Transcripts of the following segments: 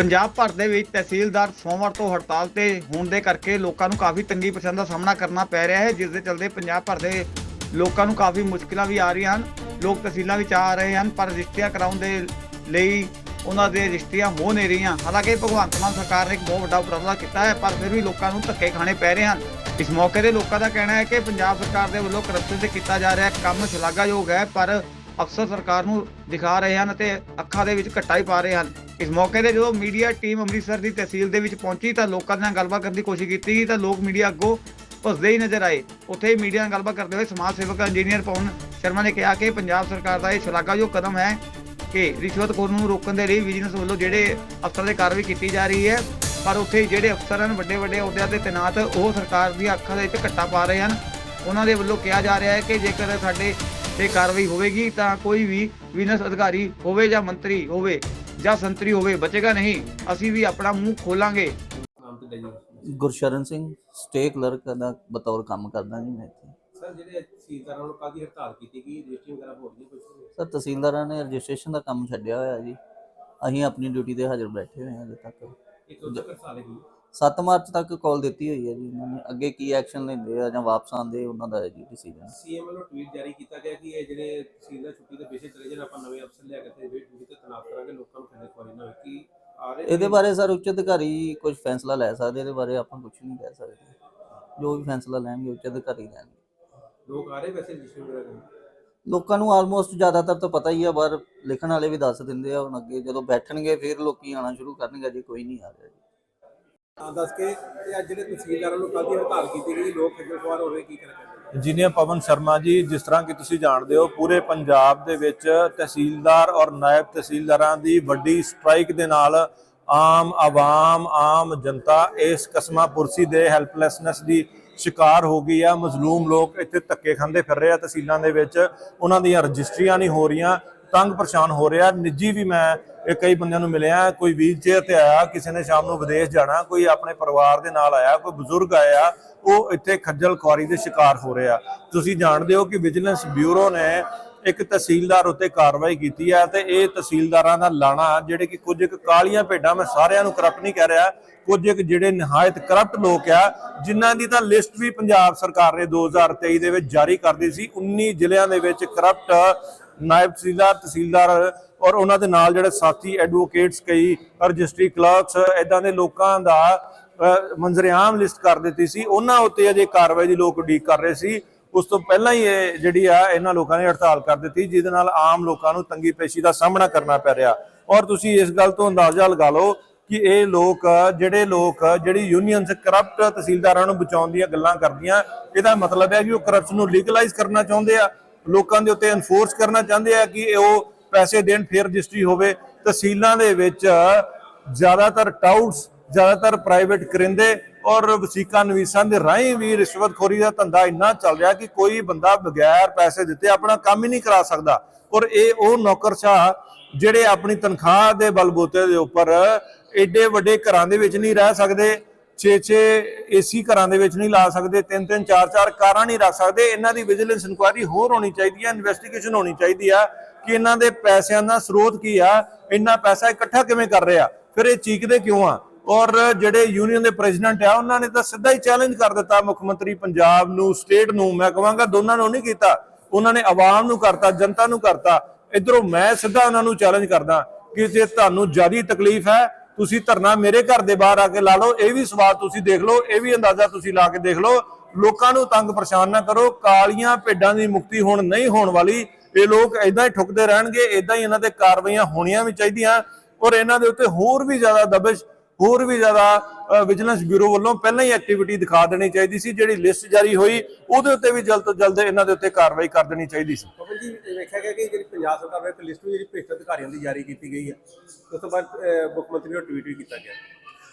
ਪੰਜਾਬ ਭਰ ਦੇ ਵਿੱਚ ਤਹਿਸੀਲਦਾਰ ਸੋਮਵਾਰ ਤੋਂ ਹੜਤਾਲ ਤੇ ਹੋਣ ਦੇ ਕਰਕੇ ਲੋਕਾਂ ਨੂੰ ਕਾਫੀ ਤੰਗੀ ਪਰੇਸ਼ਾਨੀ ਦਾ ਸਾਹਮਣਾ ਕਰਨਾ ਪੈ ਰਿਹਾ ਹੈ, ਜਿਸ ਦੇ ਚਲਦੇ ਪੰਜਾਬ ਭਰ ਦੇ ਲੋਕਾਂ ਨੂੰ ਕਾਫੀ ਮੁਸ਼ਕਲਾਂ ਵੀ ਆ ਰਹੀਆਂ ਹਨ। ਲੋਕ ਤਹਿਸੀਲਾਂ ਵਿੱਚ ਆ ਰਹੇ ਹਨ, ਪਰ ਰਜਿਸਟਰੀਆਂ ਕਰਾਉਣ ਦੇ ਲਈ ਉਹਨਾਂ ਦੇ ਰਜਿਸਟਰੀਆਂ ਹੋ ਨਹੀਂ ਰਹੀਆਂ। ਹਾਲਾਂਕਿ ਭਗਵੰਤ ਮਾਨ ਸਰਕਾਰ ਨੇ ਇੱਕ ਬਹੁਤ ਵੱਡਾ ਉਪਰਾਲਾ ਕੀਤਾ ਹੈ, ਪਰ ਫਿਰ ਵੀ ਲੋਕਾਂ ਨੂੰ ਧੱਕੇ ਖਾਣੇ ਪੈ ਰਹੇ ਹਨ। ਇਸ ਮੌਕੇ ਤੇ ਲੋਕਾਂ ਦਾ ਕਹਿਣਾ ਹੈ ਕਿ ਪੰਜਾਬ ਸਰਕਾਰ ਦੇ ਵੱਲੋਂ ਕਰਪਸ਼ਨ ਤੇ ਕੀਤਾ ਜਾ ਰਿਹਾ ਕੰਮ ਸ਼ਲਾਘਾਯੋਗ ਹੈ, ਪਰ ਅਕਸਰ ਸਰਕਾਰ ਨੂੰ ਦਿਖਾ ਰਹੇ ਹਨ ਅਤੇ ਅੱਖਾਂ ਦੇ ਵਿੱਚ ਘੱਟਾ ਹੀ ਪਾ ਰਹੇ ਹਨ। ਇਸ ਮੌਕੇ ਤੇ ਜਦੋਂ ਮੀਡੀਆ ਟੀਮ ਅੰਮ੍ਰਿਤਸਰ ਦੀ ਤਹਿਸੀਲ ਦੇ ਵਿੱਚ ਪਹੁੰਚੀ ਤਾਂ ਲੋਕਾਂ ਨਾਲ ਗੱਲਬਾਤ ਕਰਨ ਦੀ ਕੋਸ਼ਿਸ਼ ਕੀਤੀ ਗਈ ਤਾਂ ਲੋਕ ਮੀਡੀਆ ਅੱਗੋਂ ਭੱਜਦੇ ਹੀ ਨਜ਼ਰ ਆਏ। ਉੱਥੇ ਮੀਡੀਆ ਨਾਲ ਗੱਲਬਾਤ ਕਰਦੇ ਹੋਏ ਸਮਾਜ ਸੇਵਕ ਇੰਜੀਨੀਅਰ ਪਵਨ ਸ਼ਰਮਾ ਨੇ ਕਿਹਾ ਕਿ ਪੰਜਾਬ ਸਰਕਾਰ ਦਾ ਇਹ ਸ਼ਲਾਘਾਯੋਗ ਕਦਮ ਹੈ ਕਿ ਰਿਸ਼ਵਤਖੋਰ ਨੂੰ ਰੋਕਣ ਦੇ ਲਈ ਵਿਜੀਲੈਂਸ ਵੱਲੋਂ ਜਿਹੜੇ ਅਫਸਰਾਂ ਦੇ ਕਾਰਵਾਈ ਕੀਤੀ ਜਾ ਰਹੀ ਹੈ, ਪਰ ਉੱਥੇ ਜਿਹੜੇ ਅਫਸਰ ਹਨ ਵੱਡੇ ਵੱਡੇ ਅਹੁਦਿਆਂ ਤੇ ਤੈਨਾਤ, ਉਹ ਸਰਕਾਰ ਦੀਆਂ ਅੱਖਾਂ ਦੇ ਵਿੱਚ ਘੱਟਾ ਪਾ ਰਹੇ ਹਨ। ਉਹਨਾਂ ਦੇ ਵੱਲੋਂ ਕਿਹਾ ਜਾ ਰਿਹਾ ਹੈ ਕਿ ਜੇਕਰ ਸਾਡੇ ਤੇ ਕਾਰਵਾਈ ਹੋਵੇਗੀ ਤਾਂ ਕੋਈ ਵੀ ਵਿਜੀਲੈਂਸ ਅਧਿਕਾਰੀ ਹੋਵੇ ਜਾਂ ਮੰਤਰੀ ਹੋਵੇ ਜਾਂ ਸੰਤਰੀ ਹੋਵੇ ਬਚੇਗਾ ਨਹੀਂ। ਅਸੀਂ ਵੀ ਆਪਣਾ ਮੂੰਹ ਖੋਲਾਂਗੇ। ਗੁਰਸ਼ਰਨ ਸਿੰਘ ਸਟੇ ਕਲਰਕ ਦਾ ਬਤੌਰ ਕੰਮ ਕਰਦਾ ਜੀ ਮੈਂ ਇੱਥੇ। ਸਰ ਜਿਹੜੇ ਤਹਿਸੀਲਦਾਰਾਂ ਨੂੰ ਕਾਦੀ ਹੜਤਾਲ ਕੀਤੀ ਗਈ ਰਜਿਸਟਰੀ ਵਗੈਰਾ ਹੋ ਰਹੀ ਕੁਝ ਸਰ ਤਹਿਸੀਲਦਾਰਾਂ ਨੇ ਰਜਿਸਟ੍ਰੇਸ਼ਨ ਦਾ ਕੰਮ ਛੱਡਿਆ ਹੋਇਆ ਜੀ। ਅਸੀਂ ਆਪਣੀ ਡਿਊਟੀ ਤੇ ਹਾਜ਼ਰ ਬੈਠੇ ਹੋਏ ਹਾਂ ਅਜੇ ਤੱਕ। ਇੱਕ ਉੱਚ ਹੜਤਾਲ ਹੈਗੀ? 7 ਮਾਰਚ ਤੱਕ ਕਾਲ ਦਿੱਤੀ ਹੋਈ ਹੈ ਜੀ ਉਹਨਾਂ ਨੇ। ਅੱਗੇ ਕੀ ਐਕਸ਼ਨ ਲੈਂਦੇ ਆ ਜਾਂ ਵਾਪਸ ਆਉਂਦੇ ਉਹਨਾਂ ਦਾ ਹੈ ਜੀ ਡਿਸੀਜਨ ਸੀਐਮ ਵੱਲੋਂ ਟਵੀਟ ਜਾਰੀ ਕੀਤਾ ਗਿਆ ਕਿ ਇਹ ਜਿਹੜੇ ਤਹਿਸੀਲਦਾਰ ਛੁੱਟੀ ਤੇ ਪੇਸ਼ੇ ਚਲੇ ਜਾਣ ਆਪਾਂ ਨਵੇਂ ਅਫਸਰ ਲਿਆ ਕੇ ਤੇ ਵੇਟ ਡਿਊਟੀ ਤੇ ਤਨਾਤ ਕਰਾਂਗੇ ਲੋਕਾਂ ਨੂੰ ਖੰਡੇ ਖਵਾਰੀ ਨਾ ਹੋਵੇ ਕਿ ਆ ਰਹੇ ਇਹਦੇ ਬਾਰੇ ਸਰ ਉੱਚ ਅਧਿਕਾਰੀ ਕੁਝ ਫੈਸਲਾ ਲੈ ਸਕਦੇ ਇਹਦੇ ਬਾਰੇ ਆਪਾਂ ਕੁਝ ਨਹੀਂ ਕਹਿ ਸਕਦੇ। ਜੋ ਵੀ ਫੈਸਲਾ ਲੈਣਗੇ ਉੱਚ ਅਧਿਕਾਰੀ ਲੈਣਗੇ। ਲੋਕ ਆ ਰਹੇ ਵੈਸੇ ਰਜਿਸਟਰੀ ਵਗੈਰਾ ਕਰਨ ਲੋਕਾਂ ਨੂੰ ਆਲਮੋਸਟ ਜ਼ਿਆਦਾਤਰ ਤਾਂ ਪਤਾ ਹੀ ਆ ਬਾਹਰ ਲਿਖਣ ਵਾਲੇ ਵੀ ਦੱਸ ਦਿੰਦੇ ਆ ਹੁਣ ਅੱਗੇ ਜਦੋਂ ਬੈਠਣਗੇ ਫਿਰ ਲੋਕੀ ਆਣਾ ਸ਼ੁਰੂ ਕਰਨਗੇ ਅਜੇ ਕੋਈ ਨਹੀਂ ਆ ਰਿਹਾ ਜੀ। ਹਾਂ ਦੱਸ ਕੇ ਤੇ ਅੱਜ ਜਿਹੜੇ ਤਹਿਸੀਲਦਾਰਾਂ ਨੂੰ ਕਾਦੀ ਹੜਤਾਲ ਕੀਤੀ ਗਈ, ਲੋਕ ਖੱਜਲ ਖੁਆਰ ਹੋ ਰਹੇ, ਕੀ ਕਰਾਂਗੇ ਇੰਜੀਨੀਅਰ ਪਵਨ ਸ਼ਰਮਾ ਜੀ, ਜਿਸ ਤਰ੍ਹਾਂ ਕਿ ਤੁਸੀਂ ਜਾਣਦੇ ਹੋ, ਪੂਰੇ ਪੰਜਾਬ ਦੇ ਵਿੱਚ ਤਹਿਸੀਲਦਾਰ ਔਰ ਨਾਇਬ ਤਹਿਸੀਲਦਾਰਾਂ ਦੀ ਵੱਡੀ ਸਟ੍ਰਾਈਕ ਦੇ ਨਾਲ ਆਮ ਆਵਾਮ, ਆਮ ਜਨਤਾ ਇਸ ਕਸਮਾ ਪੁਰਸੀ ਦੇ ਹੈਲਪਲੈਸਨੈਸ ਦੀ ਸ਼ਿਕਾਰ ਹੋ ਗਈ ਆ। ਮਜ਼ਲੂਮ ਲੋਕ ਇੱਥੇ ਧੱਕੇ ਖਾਂਦੇ ਫਿਰ ਰਹੇ ਆ ਤਹਿਸੀਲਾਂ ਦੇ ਵਿੱਚ। ਉਹਨਾਂ ਦੀਆਂ ਰਜਿਸਟਰੀਆਂ ਨਹੀਂ ਹੋ ਰਹੀਆਂ, ਤੰਗ ਪਰੇਸ਼ਾਨ ਹੋ ਰਿਹਾ। ਨਿੱਜੀ ਵੀ ਮੈਂ ਇਹ ਕਈ ਬੰਦਿਆਂ ਨੂੰ ਮਿਲਿਆ, ਕੋਈ ਵੀਲਚੇਅਰ ਤੇ ਆਇਆ, ਕਿਸੇ ਨੇ ਸ਼ਾਮ ਨੂੰ ਵਿਦੇਸ਼ ਜਾਣਾ, ਕੋਈ ਆਪਣੇ ਪਰਿਵਾਰ ਦੇ ਨਾਲ ਆਇਆ, ਕੋਈ ਬਜ਼ੁਰਗ ਆਇਆ, ਉਹ ਇੱਥੇ ਖੱਜਲ ਖੁਆਰੀ ਦੇ ਸ਼ਿਕਾਰ ਹੋ ਰਿਹਾ ਤੁਸੀਂ ਜਾਣਦੇ ਹੋ ਕਿ ਵਿਜੀਲੈਂਸ ਬਿਊਰੋ ਨੇ ਇੱਕ ਤਹਿਸੀਲਦਾਰ ਉੱਤੇ ਕਾਰਵਾਈ ਕੀਤੀ ਹੈ ਤੇ ਇਹ ਤਹਿਸੀਲਦਾਰਾਂ ਦਾ ਲਾਣਾ, ਜਿਹੜੇ ਕਿ ਕੁਝ ਇੱਕ ਕਾਲੀਆਂ ਭੇਡਾਂ ਮੈਂ ਸਾਰਿਆਂ ਨੂੰ ਕਰਪਟ ਨਹੀਂ ਕਹਿ ਰਿਹਾ, ਕੁਝ ਇੱਕ ਜਿਹੜੇ ਨਿਹਾਇਤ ਕਰਪਟ ਲੋਕ ਆ, ਜਿਨ੍ਹਾਂ ਦੀ ਤਾਂ ਲਿਸਟ ਵੀ ਪੰਜਾਬ ਸਰਕਾਰ ਨੇ 2023 ਦੇ ਵਿੱਚ ਜਾਰੀ ਕਰਦੀ ਸੀ 19 ਜ਼ਿਲ੍ਹਿਆਂ ਦੇ ਵਿੱਚ ਕਰਪਟ ਨਾਇਬ ਤਹਿਸੀਲਦਾਰ ਤਹਿਸੀਲਦਾਰ ਔਰ ਉਹਨਾਂ ਦੇ ਨਾਲ ਜਿਹੜੇ ਸਾਥੀ ਐਡਵੋਕੇਟਸ ਕਈ ਰਜਿਸਟਰੀ ਕਲਰਕਸ ਇਦਾਂ ਦੇ ਲੋਕਾਂ ਦਾ ਅਹ, ਲਿਸਟ ਕਰ ਦਿੱਤੀ ਸੀ। ਉਹਨਾਂ ਉੱਤੇ ਅਜੇ ਕਾਰਵਾਈ ਦੀ ਲੋਕ ਉਡੀਕ ਕਰ ਰਹੇ ਸੀ। ਉਸ ਤੋਂ ਪਹਿਲਾਂ ਹੀ ਇਹ ਜਿਹੜੀ ਆ ਇਹਨਾਂ ਲੋਕਾਂ ਨੇ ਹੜਤਾਲ ਕਰ ਦਿੱਤੀ ਜਿਹਦੇ ਨਾਲ ਆਮ ਲੋਕਾਂ ਨੂੰ ਤੰਗੀ ਪੇਸ਼ੀ ਦਾ ਸਾਹਮਣਾ ਕਰਨਾ ਪੈ ਰਿਹਾ। ਔਰ ਤੁਸੀਂ ਇਸ ਗੱਲ ਤੋਂ ਅੰਦਾਜ਼ਾ ਲਗਾ ਲਓ ਕਿ ਇਹ ਲੋਕ ਜਿਹੜੇ ਲੋਕ ਜਿਹੜੀ ਯੂਨੀਅਨਸ ਕਰਪਟ ਤਹਿਸੀਲਦਾਰਾਂ ਨੂੰ ਬਚਾਉਣ ਦੀਆਂ ਗੱਲਾਂ ਕਰਦੀਆਂ ਇਹਦਾ ਮਤਲਬ ਹੈ ਕਿ ਉਹ ਕਰਪਸ਼ਨ ਨੂੰ ਲੀਗਲਾਈਜ਼ ਕਰਨਾ ਚਾਹੁੰਦੇ ਆ। ਲੋਕਾਂ ਦੇ ਉੱਤੇ ਐਨਫੋਰਸ ਕਰਨਾ ਚਾਹੁੰਦੇ ਆ ਕਿ ਉਹ ਪੈਸੇ ਦੇਣ, ਫਿਰ ਰਜਿਸਟਰੀ ਹੋਵੇ, ਤਹਿਸੀਲਾਂ ਦੇ ਵਿੱਚ ਜ਼ਿਆਦਾਤਰ ਟਾਊਟਸ, ਜ਼ਿਆਦਾਤਰ ਪ੍ਰਾਈਵੇਟ ਕਰਿੰਦੇ ਔਰ ਵਸੀਕਾ ਨਵੀਸਾਂ ਦੇ ਰਾਹੀਂ ਵੀ ਰਿਸ਼ਵਤਖੋਰੀ ਦਾ ਧੰਦਾ ਇੰਨਾ ਚੱਲ ਰਿਹਾ ਕਿ ਕੋਈ ਬੰਦਾ ਬਗੈਰ ਪੈਸੇ ਦਿੱਤੇ ਆਪਣਾ ਕੰਮ ਹੀ ਨਹੀਂ ਕਰਾ ਸਕਦਾ। ਔਰ ਇਹ ਉਹ ਨੌਕਰਸ਼ਾਹ ਜਿਹੜੇ ਆਪਣੀ ਤਨਖਾਹ ਦੇ ਬਲਬੂਤੇ ਦੇ ਉੱਪਰ ਏਡੇ ਵੱਡੇ ਘਰਾਂ ਦੇ ਵਿੱਚ ਨਹੀਂ ਰਹਿ ਸਕਦੇ 6-6 ਏਸੀ ਘਰਾਂ ਦੇ ਵਿੱਚ ਨਹੀਂ ਲਾ ਸਕਦੇ 3-3 4-4 ਕਾਰਾਂ ਨਹੀਂ ਰੱਖ ਸਕਦੇ, ਇਹਨਾਂ ਦੀ ਵਿਜੀਲੈਂਸ ਇਨਕੁਆਇਰੀ ਹੋਰ ਹੋਣੀ ਚਾਹੀਦੀ ਹੈ ਇਨਵੈਸਟੀਗੇਸ਼ਨ ਹੋਣੀ ਚਾਹੀਦੀ ਆ ਕਿ ਇਹਨਾਂ ਦੇ ਪੈਸਿਆਂ ਦਾ ਸਰੋਤ ਕੀ ਆ? ਇੰਨਾ ਪੈਸਾ ਇਕੱਠਾ ਕਿਵੇਂ ਕਰ ਰਿਹਾ? ਫਿਰ ਇਹ ਚੀਕਦੇ ਕਿਉਂ ਆ? ਔਰ ਜਿਹੜੇ ਯੂਨੀਅਨ ਦੇ ਪ੍ਰੈਜ਼ੀਡੈਂਟ ਆ, ਉਹਨਾਂ ਨੇ ਤਾਂ ਸਿੱਧਾ ਹੀ ਚੈਲੰਜ ਕਰ ਦਿੱਤਾ ਮੁੱਖ ਮੰਤਰੀ ਪੰਜਾਬ ਨੂੰ ਸਟੇਟ ਨੂੰ। ਮੈਂ ਕਹਾਂਗਾ ਦੋਨਾਂ ਨੂੰ ਨਹੀਂ ਕੀਤਾ। ਉਹਨਾਂ ਨੇ ਆਵਾਮ ਨੂੰ ਕਰਤਾ, ਜਨਤਾ ਨੂੰ ਕਰਤਾ। ਇਧਰੋਂ ਮੈਂ ਸਿੱਧਾ ਉਹਨਾਂ ਨੂੰ ਚੈਲੰਜ ਕਰਦਾ ਕਿ ਜੇ ਤੁਹਾਨੂੰ ਜਿਆਦੀ ਤਕਲੀਫ ਹੈ, ਤੁਸੀਂ ਧਰਨਾ ਮੇਰੇ ਘਰ ਦੇ ਬਾਹਰ ਆ ਕੇ ਲਾ ਲਓ। ਇਹ ਵੀ ਸਵਾਲ ਤੁਸੀਂ ਦੇਖ ਲਓ, ਇਹ ਵੀ ਅੰਦਾਜ਼ਾ ਤੁਸੀਂ ਲਾ ਕੇ ਦੇਖ ਲਓ। ਲੋਕਾਂ ਨੂੰ ਤੰਗ ਪਰੇਸ਼ਾਨ ਨਾ ਕਰੋ। ਕਾਲੀਆਂ ਭੇਡਾਂ ਦੀ ਮੁਕਤੀ ਹੁਣ ਨਹੀਂ ਹੋਣ ਵਾਲੀ। ਇਹ ਲੋਕ ਇਦਾਂ ਹੀ ਠੁਕਦੇ ਰਹਿਣਗੇ ਇਦਾਂ ਹੀ ਇਹਨਾਂ ਤੇ ਕਾਰਵਾਈਆਂ ਹੋਣੀਆਂ ਵੀ ਚਾਹੀਦੀਆਂ ਔਰ ਇਹਨਾਂ ਦੇ ਉੱਤੇ ਹੋਰ ਵੀ ਜ਼ਿਆਦਾ ਦਬਿਸ਼ ਹੋਰ ਵੀ ਜ਼ਿਆਦਾ ਵਿਜੀਲੈਂਸ ਬਿਊਰੋ ਵੱਲੋਂ ਪਹਿਲਾਂ ਹੀ ਐਕਟੀਵਿਟੀ ਦਿਖਾ ਦੇਣੀ ਚਾਹੀਦੀ ਸੀ ਜਿਹੜੀ ਲਿਸਟ ਜਾਰੀ ਹੋਈ ਉਹਦੇ ਉੱਤੇ ਵੀ ਜਲਦ ਤੋਂ ਜਲਦ ਇਹਨਾਂ ਦੇ ਉੱਤੇ ਕਾਰਵਾਈ ਕਰ ਦੇਣੀ ਚਾਹੀਦੀ ਸੀ। ਪਵਨ ਜੀ ਵੇਖਿਆ ਗਿਆ ਕਿ ਜਿਹੜੀ ਪੰਜਾਬ ਸਰਕਾਰ ਵੱਲੋਂ ਇੱਕ ਲਿਸਟ ਵੀ ਜਿਹੜੀ ਭ੍ਰਿਸ਼ਟ ਅਧਿਕਾਰੀਆਂ ਦੀ ਜਾਰੀ ਕੀਤੀ ਗਈ ਹੈ ਉਸ ਤੋਂ ਬਾਅਦ ਮੁੱਖ ਮੰਤਰੀ ਨੂੰ ਟਵੀਟ ਵੀ ਕੀਤਾ ਗਿਆ।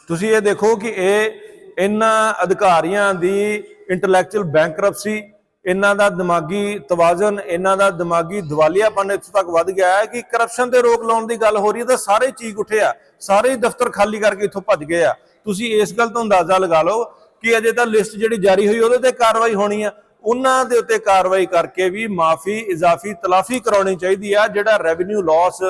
ਤੁਸੀਂ ਇਹ ਦੇਖੋ ਕਿ ਇਹ ਇਹਨਾਂ ਅਧਿਕਾਰੀਆਂ ਦੀ ਇੰਟੈਲੈਕਚੁਅਲ ਬੈਂਕਰਪਸੀ ਇਹਨਾਂ ਦਾ ਦਿਮਾਗੀ ਤਵਾਜ਼ਨ, ਇਹਨਾਂ ਦਾ ਦਿਮਾਗੀ ਦਿਵਾਲੀਆਪਨ ਇੱਥੋਂ ਤੱਕ ਵੱਧ ਗਿਆ ਹੈ ਕਿ ਕਰਪਸ਼ਨ ਤੇ ਰੋਕ ਲਾਉਣ ਦੀ ਗੱਲ ਹੋ ਰਹੀ ਹੈ, ਤਾਂ ਸਾਰੇ ਚੀਕ ਉੱਠੇ ਆ। ਸਾਰੇ ਹੀ ਦਫ਼ਤਰ ਖਾਲੀ ਕਰਕੇ ਇੱਥੋਂ ਭੱਜ ਗਏ ਆ। ਤੁਸੀਂ ਇਸ ਗੱਲ ਤੋਂ ਅੰਦਾਜ਼ਾ ਲਗਾ ਲਓ ਕਿ ਅਜੇ ਤਾਂ ਲਿਸਟ ਜਿਹੜੀ ਜਾਰੀ ਹੋਈ, ਉਹਦੇ ਤੇ ਕਾਰਵਾਈ ਹੋਣੀ ਆ। ਉਹਨਾਂ ਦੇ ਉੱਤੇ ਕਾਰਵਾਈ ਕਰਕੇ ਵੀ ਮਾਫੀ, ਇਜ਼ਾਫੀ, ਤਲਾਫੀ ਕਰਾਉਣੀ ਚਾਹੀਦੀ ਆ। ਜਿਹੜਾ ਰੈਵਨਿਊ ਲਾਸ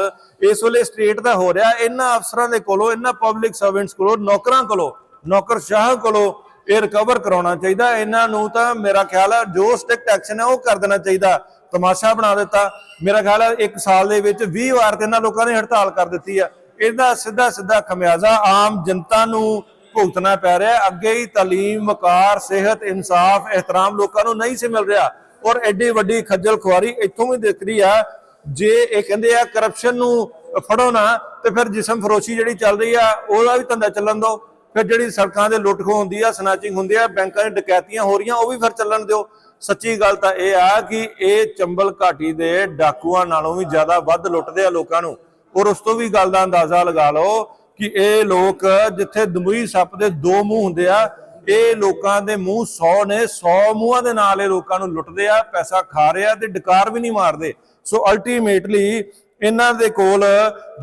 ਇਸ ਵੇਲੇ ਸਟੇਟ ਦਾ ਹੋ ਰਿਹਾ, ਇਹਨਾਂ ਅਫਸਰਾਂ ਦੇ ਕੋਲੋਂ, ਇਹਨਾਂ ਪਬਲਿਕ ਸਰਵੈਂਟਸ ਕੋਲੋਂ, ਨੌਕਰਾਂ ਕੋਲੋਂ, ਨੌਕਰਸ਼ਾਹ ਕੋਲੋਂ ਇਹ ਰਿਕਵਰ ਕਰਾਉਣਾ ਚਾਹੀਦਾ। ਇਹਨਾਂ ਨੂੰ ਤਾਂ ਮੇਰਾ ਖਿਆਲ ਹੈ ਜੋ ਸਟ੍ਰਿਕਟ ਐਕਸ਼ਨ ਹੈ ਉਹ ਕਰ ਦੇਣਾ ਚਾਹੀਦਾ। ਤਮਾਸ਼ਾ ਬਣਾ ਦਿੱਤਾ। ਮੇਰਾ ਖਿਆਲ ਹੈ ਇੱਕ ਸਾਲ ਦੇ ਵਿੱਚ 20 ਵਾਰ ਤੇ ਇਹਨਾਂ ਲੋਕਾਂ ਨੇ ਹੜਤਾਲ ਕਰ ਦਿੱਤੀ ਆ। ਇਹਦਾ ਸਿੱਧਾ ਸਿੱਧਾ ਖਮਿਆਜ਼ਾ ਆਮ ਜਨਤਾ ਨੂੰ ਭੁਗਤਣਾ ਪੈ ਰਿਹਾ। ਅੱਗੇ ਹੀ ਤਾਲੀਮ, ਵਕਾਰ, ਸਿਹਤ, ਇਨਸਾਫ, ਇਹਤਰਾਮ ਲੋਕਾਂ ਨੂੰ ਨਹੀਂ ਸੀ ਮਿਲ ਰਿਹਾ। ਔਰ ਐਡੀ ਵੱਡੀ ਖੱਜਲ ਖੁਆਰੀ ਇੱਥੋਂ ਵੀ ਦਿਖਦੀ ਆ। ਜੇ ਇਹ ਕਹਿੰਦੇ ਆ ਕਰਪਸ਼ਨ ਨੂੰ ਫੜੋ ਨਾ, ਤੇ ਫਿਰ ਜਿਸਮ ਫਰੋਸ਼ੀ ਜਿਹੜੀ ਚੱਲ ਰਹੀ ਆ, ਉਹਦਾ ਵੀ ਧੰਦਾ ਚੱਲਣ ਦਿਓ। ਫਿਰ ਜਿਹੜੀ ਸੜਕਾਂ ਦੇ ਲੁੱਟ ਹੁੰਦੀ ਆ ਸਨੈਚਿੰਗ ਹੁੰਦੀ ਆ, ਬੈਂਕਾਂ 'ਚ ਡਕੈਤੀਆਂ ਹੋ ਰਹੀਆਂ, ਉਹ ਵੀ ਫਿਰ ਚੱਲਣ ਦਿਓ। ਸੱਚੀ ਗੱਲ ਤਾਂ ਇਹ ਆ ਕਿ ਇਹ ਚੰਬਲ ਘਾਟੀ ਦੇ ਡਾਕੂਆਂ ਨਾਲੋਂ ਵੀ ਜ਼ਿਆਦਾ ਵੱਧ ਲੁੱਟਦੇ ਆ ਲੋਕਾਂ ਨੂੰ। ਔਰ ਉਸ ਤੋਂ ਵੀ ਗੱਲ ਦਾ ਅੰਦਾਜ਼ਾ ਲਗਾ ਲਓ ਕਿ ਇਹ ਲੋਕ ਜਿੱਥੇ ਦਮੂਈ ਸੱਪ ਦੇ ਦੋ ਮੂੰਹ ਹੁੰਦੇ ਆ, ਇਹ ਲੋਕਾਂ ਦੇ ਮੂੰਹ 100 ਨੇ 100 ਮੂੰਹਾਂ ਦੇ ਨਾਲ ਇਹ ਲੋਕਾਂ ਨੂੰ ਲੁੱਟਦੇ ਆ, ਪੈਸਾ ਖਾ ਰਹੇ ਤੇ ਡਕਾਰ ਵੀ ਨਹੀਂ ਮਾਰਦੇ। ਸੋ ਅਲਟੀਮੇਟਲੀ ਇਹਨਾਂ ਦੇ ਕੋਲ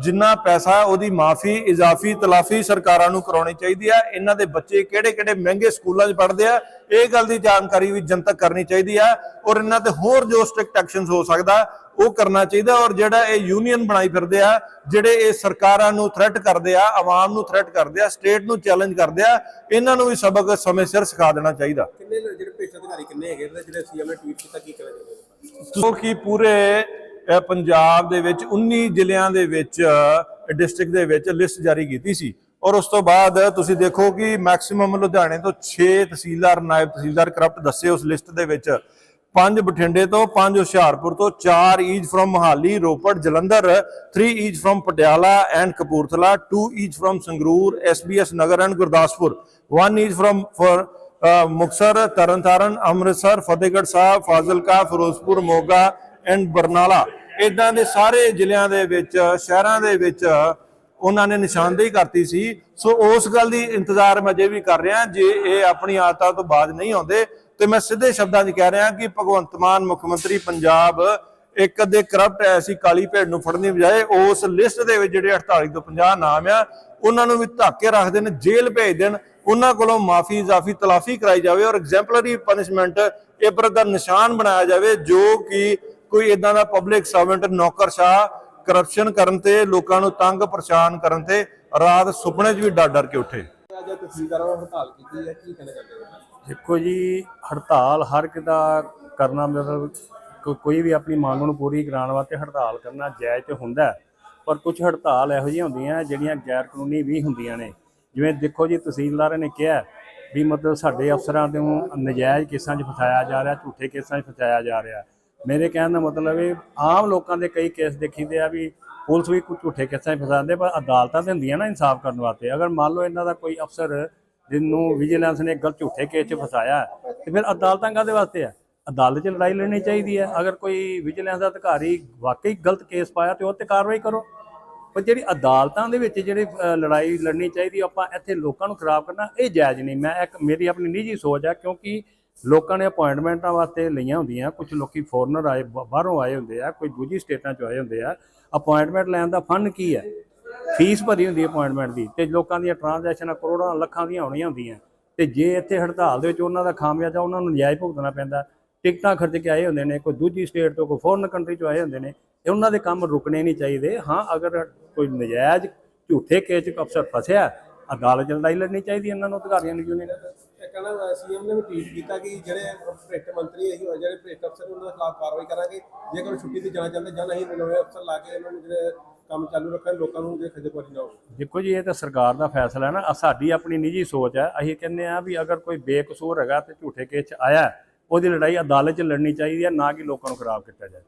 ਜਿੰਨਾ ਪੈਸਾ ਉਹਦੀ ਮਾਫੀ ਇਜ਼ਾਫੀ ਤਲਾਫੀ ਸਰਕਾਰਾਂ ਨੂੰ ਕਰਾਉਣੀ ਚਾਹੀਦੀ ਆ। ਇਹਨਾਂ ਦੇ ਬੱਚੇ ਕਿਹੜੇ ਕਿਹੜੇ ਮਹਿੰਗੇ ਸਕੂਲਾਂ 'ਚ ਪੜ੍ਹਦੇ ਆ ਇਹ ਗੱਲ ਦੀ ਜਾਣਕਾਰੀ ਵੀ ਜਨਤਕ ਕਰਨੀ ਚਾਹੀਦੀ ਆ ਔਰ ਇਹਨਾਂ ਤੇ ਹੋਰ ਜੋ ਸਟ੍ਰਿਕਟ ਐਕਸ਼ਨਸ ਹੋ ਸਕਦਾ ਉਹ ਕਰਨਾ ਚਾਹੀਦਾ ਔਰ ਜਿਹੜਾ ਇਹ ਯੂਨੀਅਨ ਬਣਾਈ ਫਿਰਦੇ ਆ ਜਿਹੜੇ ਇਹ ਸਰਕਾਰਾਂ ਨੂੰ ਥ੍ਰੈਟ ਕਰਦੇ ਆ ਆਵਾਮ ਨੂੰ ਥ੍ਰੈਟ ਕਰਦੇ ਆ ਸਟੇਟ ਨੂੰ ਚੈਲੰਜ ਕਰਦੇ ਆ ਇਹਨਾਂ ਨੂੰ ਵੀ ਸਬਕ ਸਮੇਂ ਸਿਰ ਸਿਖਾ ਦੇਣਾ ਚਾਹੀਦਾ। ਕਿੰਨੇ ਜਿਹੜੇ ਭ੍ਰਿਸ਼ਟ ਅਧਿਕਾਰੀ ਕਿੰਨੇ ਹੈਗੇ ਜਿਹੜੇ ਸੀਐਮ ਨੇ ਟਵੀਟ ਕੀਤਾ ਕੀ ਹੋ ਜੋ ਕਿ ਪੂਰੇ ਪੰਜਾਬ ਦੇ ਵਿੱਚ 19 ਜ਼ਿਲ੍ਹਿਆਂ ਦੇ ਵਿੱਚ ਡਿਸਟ੍ਰਿਕਟ ਦੇ ਵਿੱਚ ਲਿਸਟ ਜਾਰੀ ਕੀਤੀ ਸੀ। ਔਰ ਉਸ ਤੋਂ ਬਾਅਦ ਤੁਸੀਂ ਦੇਖੋ ਕਿ ਮੈਕਸਿਮਮ ਲੁਧਿਆਣੇ ਤੋਂ 6 ਤਹਿਸੀਲਦਾਰ, ਨਾਇਬ ਤਹਿਸੀਲਦਾਰ ਕਰਪਟ ਦੱਸੇ ਉਸ ਲਿਸਟ ਦੇ ਵਿੱਚ। ਪੰਜ ਬਠਿੰਡੇ ਤੋਂ, ਪੰਜ ਹੁਸ਼ਿਆਰਪੁਰ ਤੋਂ, ਚਾਰ is from Mohali, Ropar, Jalandhar 3 is from Patiala and Kapurthala 2 is from Sangrur SBS Nagar and Gurdaspur 1 is from for Muktsar Tarntaran, Amritsar, Fatehgarh Sahib, Fazilka, Firozpur, Moga and Barnala ਇਦਾਂ ਦੇ ਸਾਰੇ ਜ਼ਿਲ੍ਹਿਆਂ ਦੇ ਵਿੱਚ, ਸ਼ਹਿਰਾਂ ਦੇ ਵਿੱਚ ਉਹਨਾਂ ਨੇ ਨਿਸ਼ਾਨਦੇਹੀ ਕਰਤੀ ਸੀ। ਸੋ ਉਸ ਗੱਲ ਦੀ ਇੰਤਜ਼ਾਰ ਮੈਂ ਅਜੇ ਵੀ ਕਰ ਰਿਹਾ, ਜੇ ਇਹ ਆਪਣੀ ਆਦਤਾਂ ਤੋਂ ਬਾਜ ਨਹੀਂ ਆਉਂਦੇ, ਤੇ ਮੈਂ ਸਿੱਧੇ ਸ਼ਬਦਾਂ 'ਚ ਕਹਿ ਰਿਹਾ ਕਿ ਭਗਵੰਤ ਮਾਨ, ਮੁੱਖ ਮੰਤਰੀ ਪੰਜਾਬ ਇੱਕ ਅੱਧੇ ਕਰਪਟ ਐਸੀ ਕਾਲੀ ਭੇਡ ਨੂੰ ਫੜਨ ਦੀ ਬਜਾਏ ਉਸ ਲਿਸਟ ਦੇ ਵਿੱਚ ਜਿਹੜੇ 48 ਤੋਂ 50 ਨਾਮ ਆ, ਉਹਨਾਂ ਨੂੰ ਵੀ ਧੱਕ ਕੇ ਰੱਖ ਦੇਣ, ਜੇਲ੍ਹ ਭੇਜ ਦੇਣ, ਉਹਨਾਂ ਕੋਲੋਂ ਮਾਫੀ, ਇਜ਼ਾਫੀ, ਤਲਾਫੀ ਕਰਾਈ ਜਾਵੇ ਔਰ ਐਗਜ਼ੈਂਪਲਰੀ ਪਨਿਸ਼ਮੈਂਟ ਇਬਰਤ ਦਾ ਨਿਸ਼ਾਨ ਬਣਾਇਆ ਜਾਵੇ ਜੋ ਕਿ ਕੋਈ ਇਦਾਂ ਦਾ ਪਬਲਿਕ ਸਰਵੈਂਟ ਨੌਕਰਸ਼ਾਹ ਕਰਪਸ਼ਨ ਕਰਨ ਤੇ ਲੋਕਾਂ ਨੂੰ ਤੰਗ ਪਰੇਸ਼ਾਨ ਕਰਨ ਤੇ ਰਾਤ ਸੁਪਨੇ 'ਚ ਵੀ ਡਰ ਡਰ ਕੇ ਉੱਠੇ। ਅੱਜ ਤਹਿਸੀਲਦਾਰਾਂ ਨੇ ਹੜਤਾਲ ਕੀਤੀ ਹੈ ਕੀ ਕਹਿਣਾ ਚਾਹੁੰਦੇ ਹੋ? ਦੇਖੋ ਜੀ ਹੜਤਾਲ ਹਰ ਇੱਕ ਦਾ ਕਰਨਾ ਮਤਲਬ ਕੋਈ ਵੀ ਆਪਣੀ ਮੰਗ ਨੂੰ ਪੂਰੀ ਕਰਾਉਣ ਵਾਸਤੇ ਹੜਤਾਲ ਕਰਨਾ ਜਾਇਜ਼ ਤੇ ਹੁੰਦਾ ਹੈ। ਪਰ ਕੁਝ ਹੜਤਾਲ ਇਹੋ ਜਿਹੀਆਂ ਹੁੰਦੀਆਂ ਜਿਹੜੀਆਂ ਗੈਰ ਕਾਨੂੰਨੀ ਵੀ ਹੁੰਦੀਆਂ ਨੇ। ਜਿਵੇਂ ਦੇਖੋ ਜੀ ਤਹਿਸੀਲਦਾਰ ਨੇ ਕਿਹਾ ਵੀ ਮਤਲਬ ਸਾਡੇ ਅਫਸਰਾਂ ਨੂੰ ਨਜਾਇਜ਼ ਕੇਸਾਂ 'ਚ ਫਸਾਇਆ ਜਾ ਰਿਹਾ ਝੂਠੇ ਕੇਸਾਂ 'ਚ ਫਸਾਇਆ ਜਾ ਰਿਹਾ। ਮੇਰੇ ਕਹਿਣ ਦਾ ਮਤਲਬ ਇਹ ਆਮ ਲੋਕਾਂ ਦੇ ਕਈ ਕੇਸ ਦੇਖੀਦੇ ਆ ਵੀ ਪੁਲਿਸ ਵੀ ਕੁਝ ਝੂਠੇ ਕੇਸਾਂ 'ਚ ਫਸਾਉਂਦੇ ਪਰ ਅਦਾਲਤਾਂ ਤੇ ਹੁੰਦੀਆਂ ਨਾ ਇਨਸਾਫ ਕਰਨ ਵਾਸਤੇ। ਅਗਰ ਮੰਨ ਲਓ ਇਹਨਾਂ ਦਾ ਕੋਈ ਅਫਸਰ ਜਿਹਨੂੰ ਵਿਜੀਲੈਂਸ ਨੇ ਗਲਤ ਝੂਠੇ ਕੇਸ 'ਚ ਫਸਾਇਆ ਹੈ, ਤੇ ਫਿਰ ਅਦਾਲਤਾਂ ਕਾਹਦੇ ਵਾਸਤੇ ਆ? ਅਦਾਲਤ 'ਚ ਲੜਾਈ ਲੜਨੀ ਚਾਹੀਦੀ ਹੈ ਅਗਰ ਕੋਈ ਵਿਜੀਲੈਂਸ ਦਾ ਅਧਿਕਾਰੀ ਵਾਕਈ ਗਲਤ ਕੇਸ ਪਾਇਆ ਤੇ ਉਹ ਤੇ ਕਾਰਵਾਈ ਕਰੋ। ਪਰ ਜਿਹੜੀ ਅਦਾਲਤਾਂ ਦੇ ਵਿੱਚ ਜਿਹੜੀ ਅ, ਲੜਾਈ ਲੜਨੀ ਚਾਹੀਦੀ ਆਪਾਂ ਇੱਥੇ ਲੋਕਾਂ ਨੂੰ ਖਰਾਬ ਕਰਨਾ ਇਹ ਜਾਇਜ਼ ਨਹੀਂ। ਮੈਂ ਇੱਕ ਮੇਰੀ ਆਪਣੀ ਨਿੱਜੀ ਸੋਚ ਹੈ ਕਿਉਂਕਿ ਲੋਕਾਂ ਨੇ ਅਪਾਇੰਟਮੈਂਟਾਂ ਵਾਸਤੇ ਲਈਆਂ ਹੁੰਦੀਆਂ ਕੁਝ ਲੋਕੀ ਫੋਰਨਰ ਆਏ ਬਾਹਰੋਂ ਆਏ ਹੁੰਦੇ ਆ, ਕੋਈ ਦੂਜੀ ਸਟੇਟਾਂ ਚੋਂ ਆਏ ਹੁੰਦੇ ਆ। ਅਪਾਇੰਟਮੈਂਟ ਲੈਣ ਦਾ ਫੰਡ ਕੀ ਹੈ? ਫੀਸ ਭਰੀ ਹੁੰਦੀ ਹੈ ਅਪਾਇੰਟਮੈਂਟ ਦੀ ਤੇ ਲੋਕਾਂ ਦੀਆਂ ਟ੍ਰਾਂਜੈਕਸ਼ਨਾਂ ਕਰੋੜਾਂ, ਲੱਖਾਂ ਦੀਆਂ ਹੋਣੀਆਂ ਹੁੰਦੀਆਂ। ਤੇ ਜੇ ਇੱਥੇ ਹੜਤਾਲ ਦੇ ਵਿੱਚ ਉਹਨਾਂ ਦਾ ਖਾਮਿਆਜ਼ਾ, ਉਹਨਾਂ ਨੂੰ ਨਜਾਇਜ਼ ਭੁਗਤਣਾ ਪੈਂਦਾ, ਟਿਕਟਾਂ ਖਰਚ ਕੇ ਆਏ ਹੁੰਦੇ ਨੇ, ਕੋਈ ਦੂਜੀ ਸਟੇਟ ਤੋਂ, ਕੋਈ ਫੋਰਨ ਕੰਟਰੀ ਚੋਂ ਆਏ ਹੁੰਦੇ ਨੇ, ਤੇ ਉਹਨਾਂ ਦੇ ਕੰਮ ਰੁਕਣੇ ਨਹੀਂ ਚਾਹੀਦੇ। ਹਾਂ, ਅਗਰ ਕੋਈ ਨਜਾਇਜ਼ ਝੂਠੇ ਕੇਸ 'ਚ ਅਫਸਰ ਫਸਿਆ, ਅਦਾਲਤ 'ਚ ਲੜਾਈ ਲੜਨੀ ਚਾਹੀਦੀ ਇਹਨਾਂ ਨੂੰ, ਅਧਿਕਾਰੀਆਂ ਨੂੰ ਯੂਨੀਅਨ ਕਹਿੰਦਾ ਸੀਐਮ ਨੇ ਵੀ ਟਵੀਟ ਕੀਤਾ ਕਿ ਜਿਹੜੇ ਭ੍ਰਿਸ਼ਟ ਮੰਤਰੀ ਹੈ ਜਿਹੜੇ ਭ੍ਰਿਸ਼ਟ ਅਫਸਰ ਉਹਨਾਂ ਦੇ ਖਿਲਾਫ ਕਾਰਵਾਈ ਕਰਾਂਗੇ। ਜੇਕਰ ਛੁੱਟੀ ਤੇ ਜਾਣਾ ਚਾਹੁੰਦੇ, ਜਾਂ ਨਹੀਂ ਨਵੇਂ ਅਫਸਰ ਲਾ ਕੇ ਇਹਨਾਂ ਨੂੰ ਜਿਹੜੇ ਕੰਮ ਚਾਲੂ ਰੱਖਣ, ਲੋਕਾਂ ਨੂੰ ਜੇ ਖਜੇਪਰੀ ਨਾ ਹੋਵੇ ਦੇਖੋ ਜੀ, ਇਹ ਤਾਂ ਸਰਕਾਰ ਦਾ ਫੈਸਲਾ ਹੈ ਨਾ। ਸਾਡੀ ਆਪਣੀ ਨਿੱਜੀ ਸੋਚ ਹੈ। ਅਸੀਂ ਕਹਿੰਦੇ ਆ ਵੀ ਅਗਰ ਕੋਈ ਬੇਕਸੂਰ ਹੈਗਾ ਤੇ ਝੂਠੇ ਕੇਸ 'ਚ ਆਇਆ ਉਹਦੀ ਲੜਾਈ ਅਦਾਲਤ 'ਚ ਲੜਨੀ ਚਾਹੀਦੀ ਹੈ, ਨਾ ਕਿ ਲੋਕਾਂ ਨੂੰ ਖਰਾਬ ਕੀਤਾ ਜਾਏ।